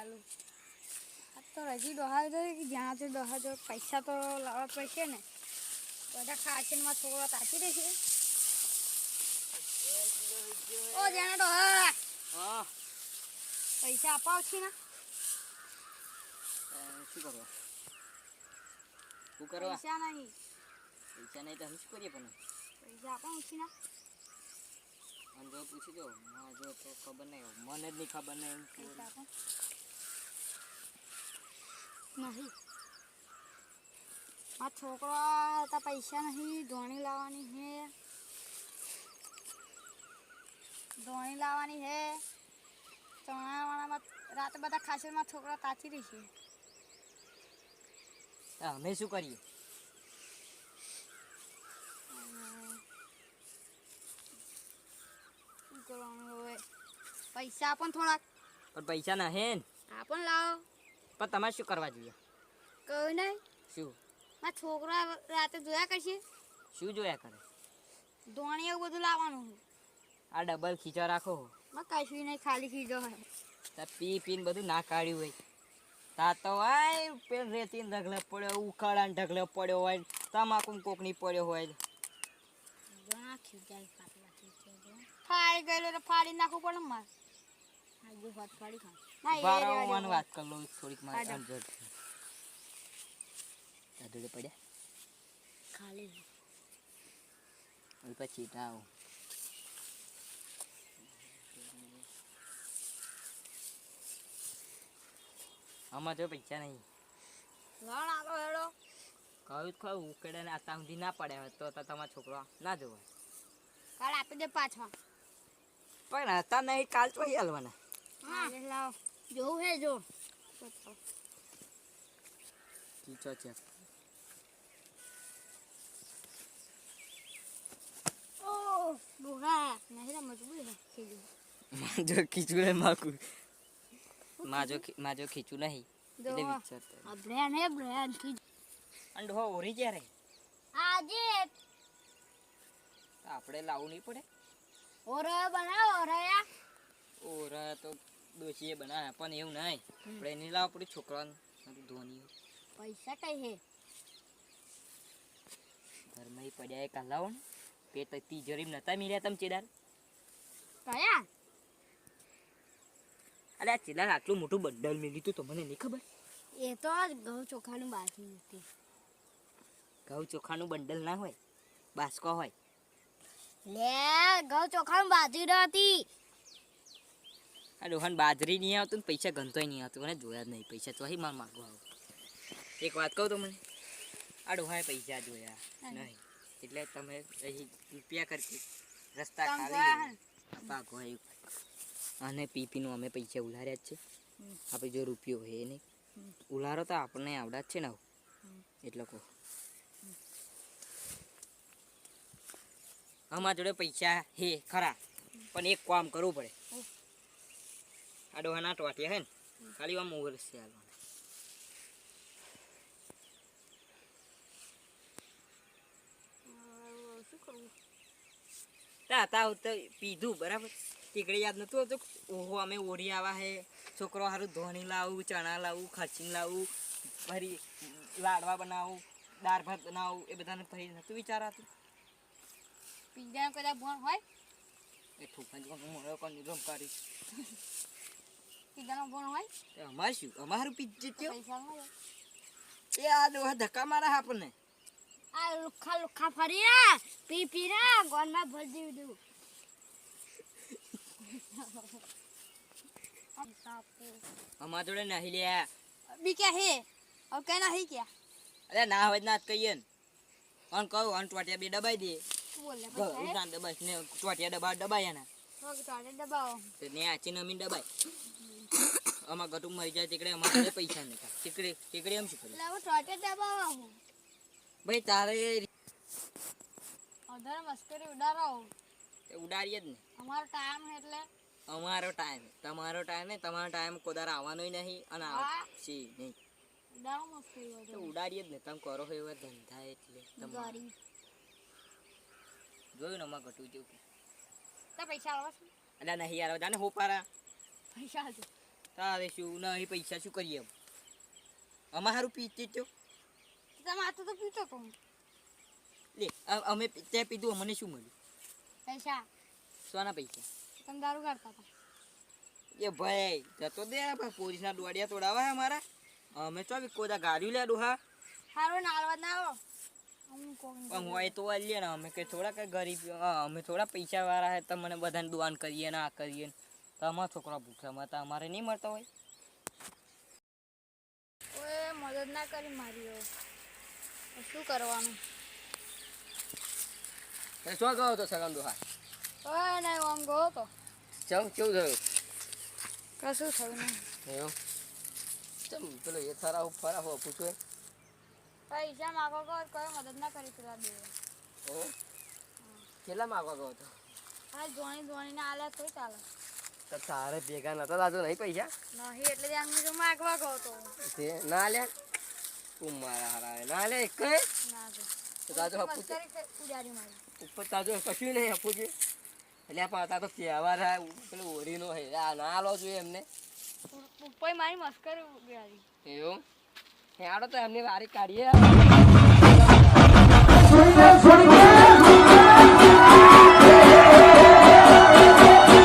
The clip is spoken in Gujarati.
હાલું આ તો રજી ડોહા જો કે જ્યાંથી ડોહા જો પૈસા તો લાવવા પડશે ને. બધા ખાચીનમાં થોડો તાચી દેશે. ઓ જાણે ડોહા હા. પૈસા અપાવ છે ને. શું કરવા? શું કરવા? પૈસા નહીં. પૈસા નહીં તો હું શું કરીએ પણ? પૈસા અપાવ છે ને. અને જો પૂછી દો. મને જો ખબર નહીં મને જ નહીં ખબર નહીં આપો નહીં. આ છોકરો તો પૈસા નહીં ધોણી લાવવાની હે. ધોણી લાવવાની હે. ચણાવાળામાં રાતે બધા ખાસેમાં છોકરા તાચી રહી છે. અમે શું કરીએ? પૈસા પણ થોડાક. પણ પૈસા ના. હે ને આ પણ લાવો. પણ તમારે શું કરવા જોઈએ? કહ્યું નહીં. શું? મારા છોકરા રાતે જોયા કરશે? શું જોયા કરે? ધોણી એવું બધું લાવવાનું આ ડબલ ખીચા રાખો માં કશું નહીં ખાલી ખીજો હોય તા પી પીને બધું ના કાઢ્યું હોય. તા તો આય પેલ રેતી ઢગલે પડ્યો ઉખાડાને ઢગલે પડ્યો હોય તમાકુ કોકની પડ્યો હોય. ફાડી ગયેલો ફાડી નાખવું પડે મારે. હાજુ હાથ ફાડી ખા ના એ બારા રેવા હું દે. વાત કરી લઉં થોડીક મારે કાઢો. સમજણ પડ્યા? ખાલી હવે પછી ના આમાં જો પૈસા નહીં. લણ આલો હેડો. ઉકેડે ને આતા સુધી ના પડે તો તમારો છોકરો ના જોવા કાલ આપી દે પાછો. પણ હતા નહીં કાલ તો હલવાના. હા લાવ. જોવું હે જો. કીચો છે. ઓ ડોહા. નહીં રે મજબૂત હે ખીજો માજો ખીચું માકું માજો માજો ખીચું નહીં. એટલે વિચારતો આ બ્રેન હે બ્રેન ખીજો અંડ હો ઓરી જ્યારે આજે. આપણે લાવવું નહીં પડે? ઓરે બનાવો ઓરયા ઓરા તો ડોશીએ બનાવ્યા પણ એવું નહીં. આપણે નહીં લાવો પડે છોકરાને ધોની. પૈસા કઈ હે? ઘરમાં પડ્યા એ કાલ લાવો ને. પેટ તિજોરી નતા મળ્યા તમે ચેદાર કયા? અરે આ ચેદાર આટલું મોટું બંડલ મેળ્યું તું તો મને નહીં ખબર? એ તો ઘઉં ચોખાનું બાકી હતી ઘઉં ચોખાનું બંડલ ના હોય બાસકો હોય. લે ઘઉં ચોખાનું બાજરી હતી આ ડોહાન બાજરી નહીં આવતું ને પૈસા ગંધોય નહીં આવતું. મને જોયા જ નહીં. પૈસા તો માર માગવા આવું. એક વાત કહું તમને આ ડોહાએ પૈસા જોયા નહીં. એટલે તમે અહીં રૂપિયા કરતી રસ્તા ખાલી? અને પીપીનું અમે પૈસા ઉલાર્યા જ છે. આપણે જો રૂપિયો હોય એને ઉલારો તો આપણને આવડા જ છે ને એટલે કહો. અમારા જોડે પૈસા હે ખરા. પણ એક કામ કરવું પડે. આ ડોહાના ટોટિયા હે ને ખાલી આમ ઓવરસે હાલવાના શું કરવું તા પીધું બરાબર ટીકડી યાદ નતું આવતું ઓહો અમે ઓઢી આવા હે છોકરો હારું ધોની લાવું ચણા લાવું ખર્ચીને લાવું ફરી લાડવા બનાવું દાળ ભાત બનાવું એ બધાને ફરી નતું વિચારાતું પીઝા કદાચ ભણ હોય એ ઠુકન મળ્યો કોણ નિગમ કરી પીઝાનો ભણ હોય? અમારે શું અમારું પીજે તો ત્યો પૈસા મળે એ આ ડોહા ધક્કા મારા આપણને. આ લુખા લુખા ફરી રા પી પી રા ગોનમાં ભર દેવી દઉં અમારા જોડે નહીં લ્યા. બી ક્યાં હે? હવે કઈ ના હે ક્યાં? અરે ના હોય ના કહીએ ને. અન કહું અન ટોટિયા બે દબાઈ દે. બોલે દબાઈ ને ટોટિયા દબા દબાયા ના. દબાવો. તો ને આચી નમીન દબાય. આમાં ગટુ મરી જાય તીકડે અમારે પૈસા નહીં થાય. તીકડે તીકડે એમ શું કર્યું એટલે ટોટે દબાવો ભાઈ તારે અધારે મસ્કરી ઉડાડો. એ ઉડાડીએ જ ને. અમારો ટાઈમ એટલે. અમારો ટાઈમ તમારો ટાઈમ ને તમારો ટાઈમ કોદાર આવવાનો નહીં અને. આવશે નહીં. ઉડાડો મસ્કરી તો જ ને. તમે કરો એવા ધંધા એટલે તમારી. જોયું ને અમારે ઘટું જેવું તો પૈસા છે? અલ્યા નહીં યાર જાને હો પારા? પૈસા તારે શું નહીં પૈસા શું કરીએ અમારે સારું પીતી તો. તમે આ તો પીતો તો લે અમે તે પીધું અમને શું મળ્યું? પૈસા. સોના પૈસા. તમે દારૂ કરતા હતા. એ ભાઈ જતો દે ભાઈ પોલીસના દોડિયા તોડાવા અમારા. અમે તો કોદા ગાડી લે ડોહા સારું નાળવા ના આવો. પણ હોય તો આલીએ ને અમે કે થોડા કઈ ગરીબ અમે થોડા પૈસા વાળા હે તમને બધાને દુઆન કરીએ ને આ કરીએ ને. તો અમારા છોકરા ભૂખ્યા માં તો અમારે નહીં મળતા હોય. ઓએ મદદ ના કરી મારી શું કરવાનું? શું કહો તો સગન દુહા? ઓય નહીં આમ ગયો તો ચમ કેવું થયું? કશું થયું નહીં. એવું? ચમ પેલો એ થરા ફરા હો પૂછો પૈસા માગો કહો કોઈ મદદ ના કરી પેલા બે. કેટલા માગવા ગયો હતો હા જોણી જોણી ના આલે કોઈ ચાલે. તો તારે ભેગા નતા દાદો નહીં પૈસા? નહીં એટલે જ આમને જો માગવા ગયો તો. તે ના લે? તું મારા હારા ના લે એક ના તો તાજો હપુ ઉડાડી મારી. ઉપર તાજો કશું નહીં હપુ છે એટલે પાતા તો તહેવાર હે પેલો ઓરીનો હે આ ના લો જોઈએ એમને. ઉપર મારી મસ્કરી ઉડાડી. એવું? હે આડો તો એમની વારી કાઢીએ.